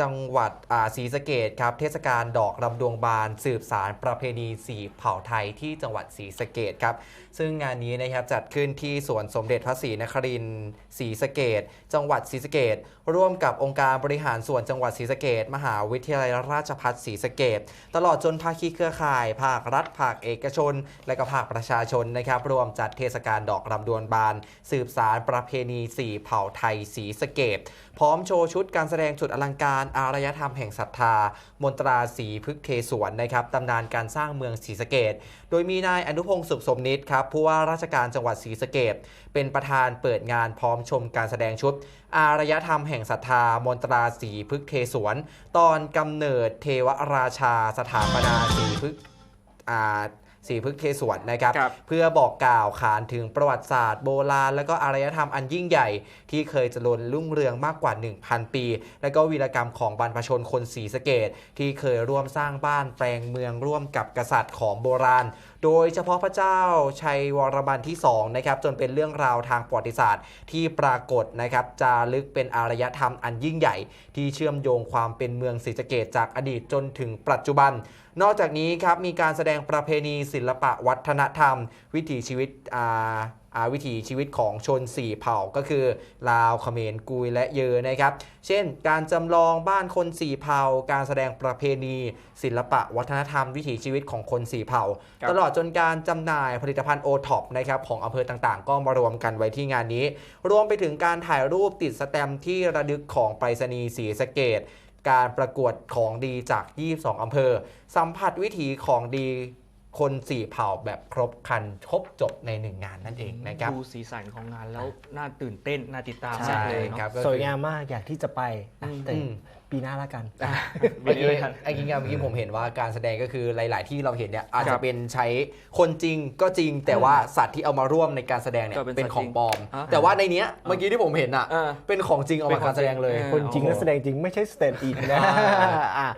จังหวัดศรีสะเกดครับ เทศกาลดอกรำดวงบาน สืบสารประเพณีสีเผ่าไทยที่จังหวัดศรีสะเกดครับ ซึ่งงานนี้นะครับจัดขึ้นที่สวนสมเด็จพระศรีนครินทร์ศรีสะเกดจังหวัดศรีสะเกดร่วมกับองค์การบริหารส่วนจังหวัดศรีสะเกดมหาวิทยาลัยราชภัฏศรีสะเกดตลอดจนภาคีเครือข่าย ภาครัฐภาคเอกชน และก็ภาคประชาชนนะครับรวมจัดเทศกาลดอกรำดวนบาน สืบสารประเพณีสีเผ่าไทยศรีสะเกดพร้อมโชว์ชุดการแสดงจุดอลังการอารยธรรมแห่งศรัทธา มนตราสีพึกษ์เทสวนนะครับตำนานการสร้างเมืองศรีสะเกดโดยมีนายอนุพงศ์สุขสมนิตครับผู้ว่าราชการจังหวัดศรีสะเกดเป็นประธานเปิดงานพร้อมชมการแสดงชุด อารยธรรมแห่งศรัทธา มนตราสีพึกษ์เทสวนตอนกำเนิดเทวราชา สถาปนาสีพึกษ์ อ่าสีพึกษ์เทสวนนะครับ ครับ เพื่อบอกกล่าวขานถึงประวัติศาสตร์โบราณ และก็อารยธรรมอันยิ่งใหญ่ ที่เคยเจริญรุ่งเรืองมากกว่า 1,000 ปี และก็วีรกรรมของบรรพชนคนศรีสะเกดที่เคยร่วมสร้างบ้านแปลงเมืองร่วมกับกษัตริย์ของโบราณ โดยเฉพาะพระเจ้าชัยวรมันที่2นะครับจนเป็นเรื่องราวทางประวัติศาสตร์ที่ปรากฏนะครับจารึกเป็นอารยธรรมอันยิ่งใหญ่ ที่เชื่อมโยงความเป็นเมืองศรีสะเกดจากอดีตจนถึงปัจจุบัน นอกจากนี้ครับมีการแสดงประเพณีศิลปะวัฒนธรรม วิถีชีวิตอ่าอ่าวิถีชีวิตของชนสี่เผ่าก็คือ ลาวเขมรกุยและเยอนะครับ เช่น การจำลองบ้านคนสี่เผ่า การแสดงประเพณี ศิลปะวัฒนธรรม วิถีชีวิตของคนสี่เผ่าครับตลอดจนการจำหน่ายผลิตภัณฑ์โอท็อปนะครับของอำเภอต่างๆ ก็มารวมกันไว้ที่งานนี้ รวมไปถึงการถ่ายรูปติดสแตมป์ที่ระลึกของไปรษณีย์ศรีสะเกดการประกวดของดีจาก 22 อำเภอ สัมผัสวิถีของดี คนสี่เผ่าแบบครบครันครบจบในหนึ่งงานนั่นเองนะครับดูสีสันของงานแล้วน่าตื่นเต้นน่าติดตามใช่มากเลยเนอะครับก็สคือวยงามมากอยากที่จะไปอะอืมแต่อืมปีหน้าละกันอะเมื่อวันนี้กี้เลยครับไอ้กิงเมื่อกี้ผมเห็นว่าการแสดงก็คือหลาย ๆ ที่เราเห็นเนี่ยอาจครัจะบเป็นใช้คนจริงก็จริง แต่ว่าสัตว์ที่เอามาร่วมในการแสดงเนี่ยก็เป็นเป็นสัตว์ของปลอมจริงอะแต่ว่าในเนี้ยเมื่อกี้ที่ผมเห็นอะเออเป็นของจริงเอาเป็มานของการแสดงเลยจริงคนจริงโอ้นักแสดงจริงไม่ใช่สแตนด์อินนะอ่าอะ